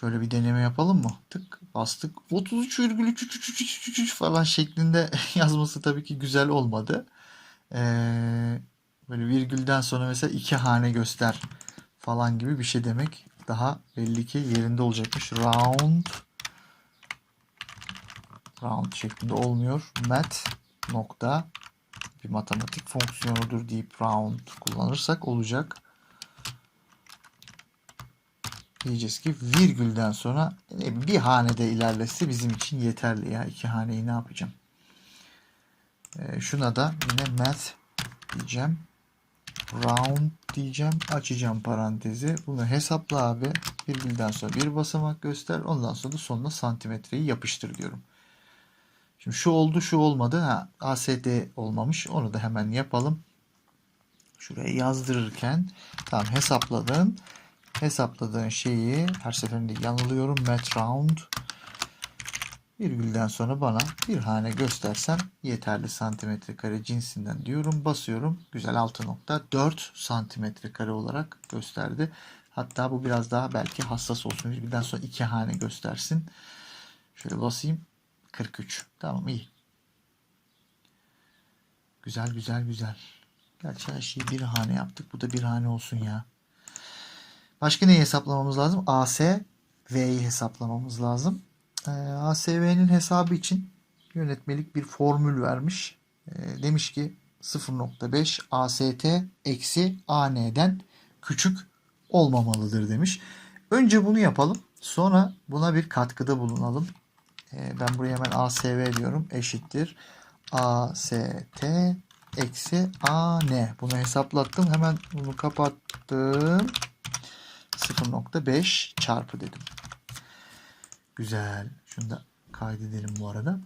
Şöyle bir deneme yapalım mı? Tık bastık. 33,333 falan şeklinde yazması tabii ki güzel olmadı. Ee, böyle virgülden sonra mesela iki hane göster falan gibi bir şey demek. Daha belli ki yerinde olacakmış. Round round şeklinde olmuyor. Mat nokta bir matematik fonksiyonudur deyip round kullanırsak olacak. Diyeceğiz ki virgülden sonra e, bir hanede ilerlese bizim için yeterli ya. İki haneyi ne yapacağım? Ee, şuna da yine math diyeceğim. Round diyeceğim. Açacağım parantezi. Bunu hesapla abi. Virgülden sonra bir basamak göster. Ondan sonra da sonuna santimetreyi yapıştır diyorum. Şimdi şu oldu şu olmadı. Ha, ASD olmamış. Onu da hemen yapalım. Şuraya yazdırırken tamam hesapladın. Hesapladığın şeyi her seferinde yanılıyorum. Mat round virgülden sonra bana bir hane göstersem yeterli santimetre kare cinsinden diyorum. Basıyorum. Güzel 6.4 santimetre kare olarak gösterdi. Hatta bu biraz daha belki hassas olsun. Virgülden sonra iki hane göstersin. Şöyle basayım. 43. Tamam iyi. Güzel güzel güzel. Gerçi her şeyi bir hane yaptık. Bu da bir hane olsun ya. Başka neyi hesaplamamız lazım? AS V'yi hesaplamamız lazım. Ee, ASV'nin hesabı için yönetmelik bir formül vermiş. Ee, demiş ki 0.5 AST eksi AN'den küçük olmamalıdır demiş. Önce bunu yapalım. Sonra buna bir katkıda bulunalım. Ee, ben buraya hemen ASV diyorum. Eşittir. AST eksi AN. Bunu hesaplattım. Hemen bunu kapattım. 0.5 çarpı dedim. Güzel. Şunu da kaydedelim bu arada.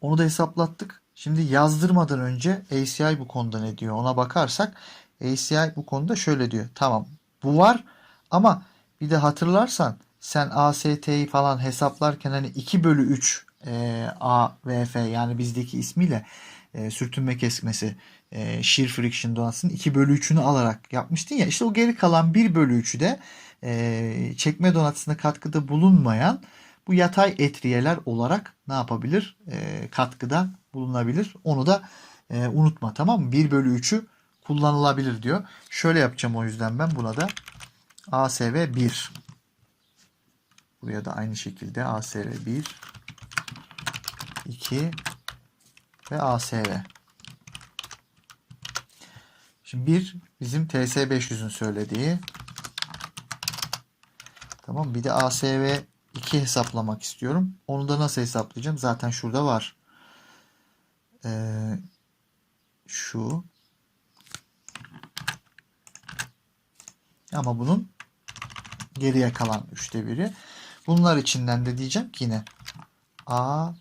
Onu da hesaplattık. Şimdi yazdırmadan önce ACI bu konuda ne diyor ona bakarsak ACI bu konuda şöyle diyor. Tamam bu var ama bir de hatırlarsan sen AST'yi falan hesaplarken hani 2 bölü 3 e, AVF yani bizdeki ismiyle e, sürtünme kesmesi e, shear friction donatısının 2 bölü 3'ünü alarak yapmıştın ya işte o geri kalan 1 bölü 3'ü de e, çekme donatısına katkıda bulunmayan bu yatay etriyeler olarak ne yapabilir? E, katkıda bulunabilir. Onu da e, unutma tamam mı? 1 bölü 3'ü kullanılabilir diyor. Şöyle yapacağım o yüzden ben buna da ASV 1 Buraya da aynı şekilde ASV 1 2 ve ASV. Şimdi bir bizim TS500'ün söylediği. Tamam bir de ASV 2 hesaplamak istiyorum. Onu da nasıl hesaplayacağım? Zaten şurada var. Ee, şu. Ama bunun geriye kalan üçte biri. Bunlar içinden de diyeceğim ki yine A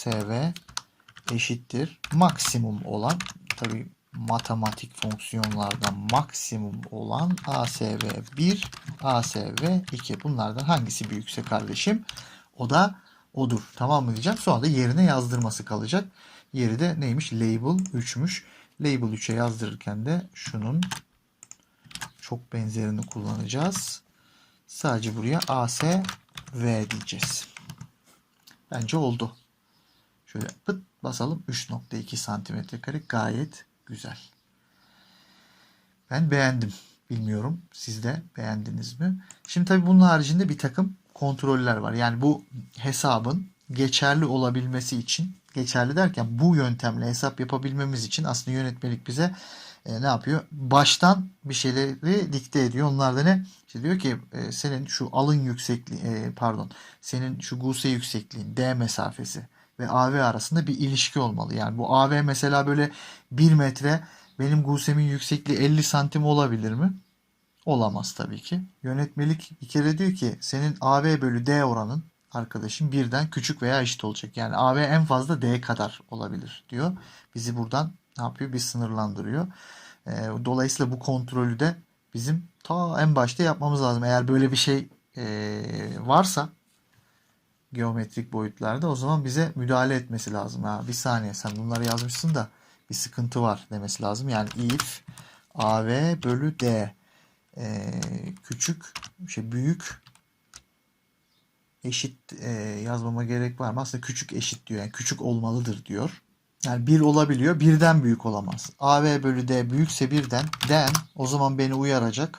SV eşittir. Maksimum olan tabi matematik fonksiyonlarda maksimum olan ASV 1 ASV 2 bunlardan hangisi büyükse kardeşim? O da odur. Tamam mı diyeceğim? Sonra da yerine yazdırması kalacak. Yeri de neymiş? Label 3'müş label 3'e yazdırırken de şunun çok benzerini kullanacağız. Sadece buraya ASV diyeceğiz. Bence oldu Şöyle pıt basalım 3.2 santimetre kare gayet güzel. Ben beğendim. Bilmiyorum siz de beğendiniz mi? Şimdi tabii bunun haricinde bir takım kontroller var. Yani bu hesabın geçerli olabilmesi için geçerli derken bu yöntemle hesap yapabilmemiz için aslında yönetmelik bize e, ne yapıyor? Baştan bir şeyleri dikte ediyor. Onlar da ne? İşte diyor ki e, senin şu alın yüksekliği e, pardon senin şu guse yüksekliğin D mesafesi ve AV arasında bir ilişki olmalı. Yani bu AV mesela böyle 1 metre benim gusemin yüksekliği 50 santim olabilir mi? Olamaz tabii ki. Yönetmelik bir kere diyor ki senin AV bölü D oranın arkadaşım birden küçük veya eşit olacak. Yani AV en fazla D kadar olabilir diyor. Bizi buradan ne yapıyor? Bir sınırlandırıyor. Ee, dolayısıyla bu kontrolü de bizim ta en başta yapmamız lazım. Eğer böyle bir şey e, varsa geometrik boyutlarda o zaman bize müdahale etmesi lazım. Ha, bir saniye sen bunları yazmışsın da bir sıkıntı var demesi lazım. Yani if AV bölü D e, küçük şey büyük eşit e, yazmama gerek var mı? Aslında küçük eşit diyor. Yani küçük olmalıdır diyor. Yani bir olabiliyor. Birden büyük olamaz. AV bölü D büyükse birden. Den o zaman beni uyaracak.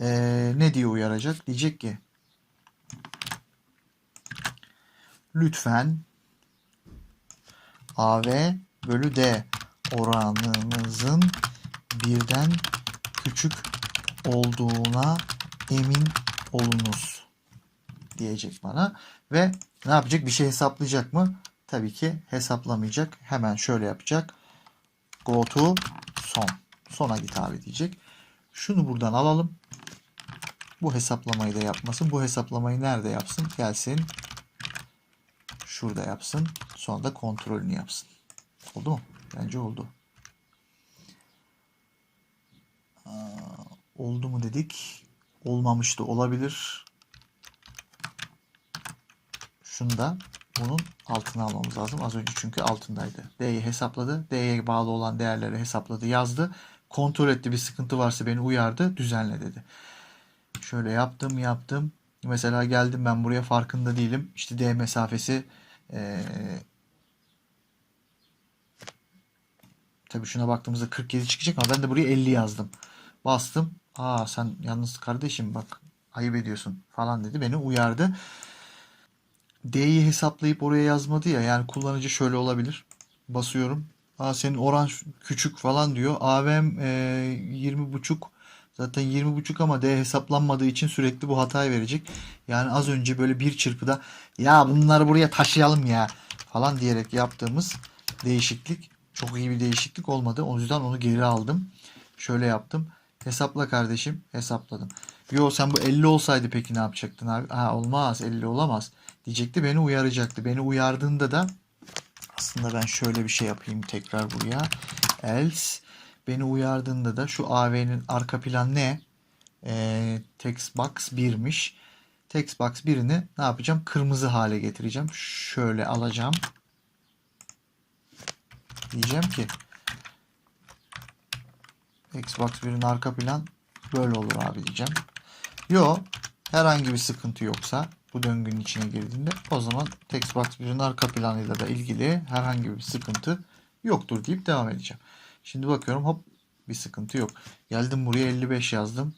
E, ne diye uyaracak? Diyecek ki lütfen AV bölü D oranınızın birden küçük olduğuna emin olunuz diyecek bana ve ne yapacak? Bir şey hesaplayacak mı? Tabii ki hesaplamayacak. Hemen şöyle yapacak. Go to son. Sona git abi diyecek. Şunu buradan alalım. Bu hesaplamayı da yapmasın. Bu hesaplamayı nerede yapsın? Gelsin. Şurada yapsın. Sonra da kontrolünü yapsın. Oldu mu? Bence oldu. Oldu mu dedik. Olmamış da olabilir. Şunu da bunun altına almamız lazım. Az önce çünkü altındaydı. D'yi hesapladı. D'ye bağlı olan değerleri hesapladı, yazdı. Kontrol etti. Bir sıkıntı varsa beni uyardı. Düzenle dedi. Şöyle yaptım, yaptım. Mesela geldim ben buraya farkında değilim. İşte D mesafesi ee, tabii şuna baktığımızda 47 çıkacak ama ben de buraya 50 yazdım. Bastım. Aa sen yalnız kardeşim bak ayıp ediyorsun falan dedi. Beni uyardı. D'yi hesaplayıp oraya yazmadı ya. Yani kullanıcı şöyle olabilir. Basıyorum. Aa senin oran küçük falan diyor. AVM e, 20.5 zaten 20.5 ama D hesaplanmadığı için sürekli bu hatayı verecek. Yani az önce böyle bir çırpıda ya bunları buraya taşıyalım ya falan diyerek yaptığımız değişiklik çok iyi bir değişiklik olmadı. O yüzden onu geri aldım. Şöyle yaptım. Hesapla kardeşim. Hesapladım. Yo sen bu 50 olsaydı peki ne yapacaktın abi? Ha olmaz 50 olamaz. Diyecekti beni uyaracaktı. Beni uyardığında da aslında ben şöyle bir şey yapayım tekrar buraya. Else beni uyardığında da şu AV'nin arka plan ne? Ee, text box 1'miş. Text box 1'ini ne yapacağım? Kırmızı hale getireceğim. Şöyle alacağım. Diyeceğim ki Xbox 1'in arka plan böyle olur abi diyeceğim. Yo herhangi bir sıkıntı yoksa bu döngünün içine girdiğinde o zaman Xbox 1'in arka planıyla da ilgili herhangi bir sıkıntı yoktur deyip devam edeceğim. Şimdi bakıyorum hop bir sıkıntı yok. Geldim buraya 55 yazdım.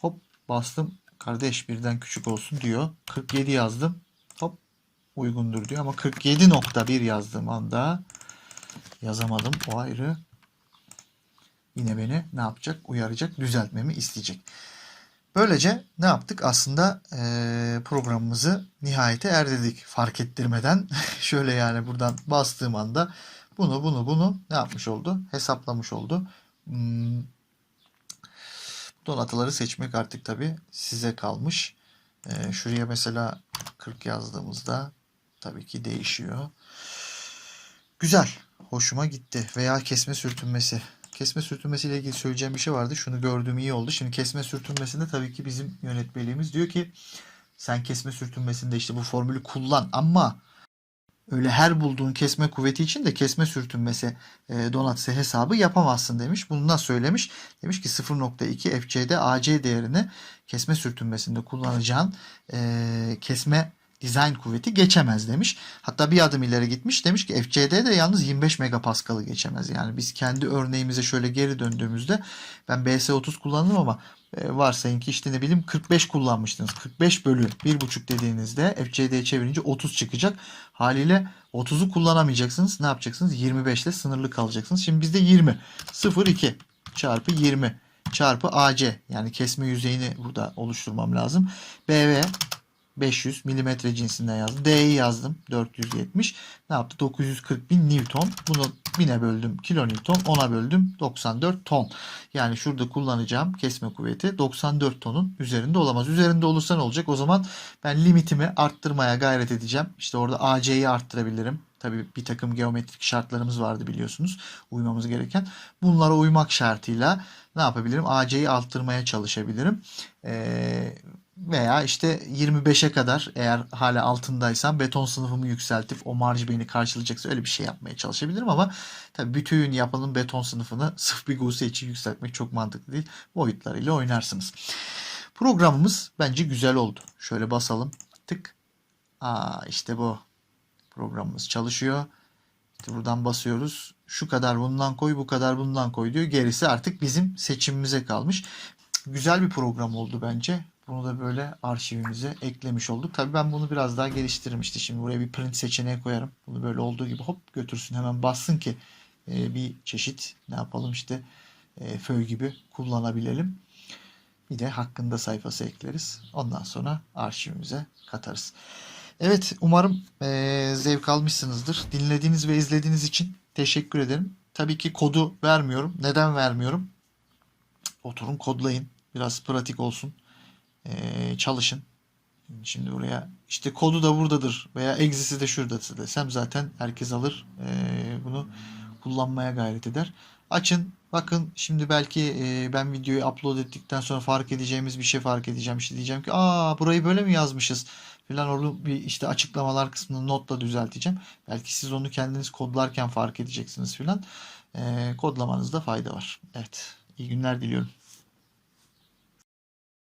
Hop bastım. Kardeş birden küçük olsun diyor. 47 yazdım. Hop uygundur diyor ama 47.1 yazdığım anda yazamadım. O ayrı. Yine beni ne yapacak? Uyaracak, düzeltmemi isteyecek. Böylece ne yaptık? Aslında e, programımızı nihayete erdirdik. Fark ettirmeden şöyle yani buradan bastığım anda bunu bunu bunu ne yapmış oldu? Hesaplamış oldu. Hmm, donatıları seçmek artık tabi size kalmış. E, şuraya mesela 40 yazdığımızda tabii ki değişiyor. Güzel. Hoşuma gitti. Veya kesme sürtünmesi. Kesme sürtünmesi ile ilgili söyleyeceğim bir şey vardı. Şunu gördüğüm iyi oldu. Şimdi kesme sürtünmesinde tabii ki bizim yönetmeliğimiz diyor ki sen kesme sürtünmesinde işte bu formülü kullan ama öyle her bulduğun kesme kuvveti için de kesme sürtünmesi e, donatısı hesabı yapamazsın demiş. Bunu nasıl söylemiş? Demiş ki 0.2 FC'de AC değerini kesme sürtünmesinde kullanacağın e, kesme dizayn kuvveti geçemez demiş. Hatta bir adım ileri gitmiş demiş ki FCD de yalnız 25 megapaskal'ı geçemez. Yani biz kendi örneğimize şöyle geri döndüğümüzde ben BS30 kullandım ama e, varsayın ki işte ne bileyim 45 kullanmıştınız. 45 bölü 1.5 dediğinizde FCD'ye çevirince 30 çıkacak. Haliyle 30'u kullanamayacaksınız. Ne yapacaksınız? 25 ile sınırlı kalacaksınız. Şimdi bizde 20. 0,2 çarpı 20 çarpı AC yani kesme yüzeyini burada oluşturmam lazım. BV 500 milimetre cinsinden yazdım. D'yi yazdım. 470. Ne yaptı? 940 bin Newton. Bunu 1000'e böldüm. Kilonewton. 10'a böldüm. 94 ton. Yani şurada kullanacağım kesme kuvveti 94 tonun üzerinde olamaz. Üzerinde olursa ne olacak? O zaman ben limitimi arttırmaya gayret edeceğim. İşte orada AC'yi arttırabilirim. Tabii bir takım geometrik şartlarımız vardı biliyorsunuz. Uymamız gereken. Bunlara uymak şartıyla ne yapabilirim? AC'yi arttırmaya çalışabilirim. Ee, Veya işte 25'e kadar eğer hala altındaysam beton sınıfımı yükseltip o marjı beni karşılayacaksa öyle bir şey yapmaya çalışabilirim ama tabii bütün yapının beton sınıfını sırf bir guse için yükseltmek çok mantıklı değil. Boyutlarıyla oynarsınız. Programımız bence güzel oldu. Şöyle basalım. Tık. Aa işte bu. Programımız çalışıyor. İşte buradan basıyoruz. Şu kadar bundan koy, bu kadar bundan koy diyor. Gerisi artık bizim seçimimize kalmış. Güzel bir program oldu bence. Bunu da böyle arşivimize eklemiş olduk. Tabii ben bunu biraz daha geliştiririm işte. Şimdi buraya bir print seçeneği koyarım. Bunu böyle olduğu gibi hop götürsün hemen bassın ki e, bir çeşit ne yapalım işte e, föy gibi kullanabilelim. Bir de hakkında sayfası ekleriz. Ondan sonra arşivimize katarız. Evet umarım e, zevk almışsınızdır. Dinlediğiniz ve izlediğiniz için teşekkür ederim. Tabii ki kodu vermiyorum. Neden vermiyorum? Oturun kodlayın. Biraz pratik olsun. E, çalışın. Şimdi buraya işte kodu da buradadır veya exit'i de şuradadır desem zaten herkes alır. E, bunu kullanmaya gayret eder. Açın bakın şimdi belki e, ben videoyu upload ettikten sonra fark edeceğimiz bir şey fark edeceğim. İşte diyeceğim ki aa burayı böyle mi yazmışız filan onu bir işte açıklamalar kısmını notla düzelteceğim. Belki siz onu kendiniz kodlarken fark edeceksiniz filan. E, kodlamanızda fayda var. Evet iyi günler diliyorum.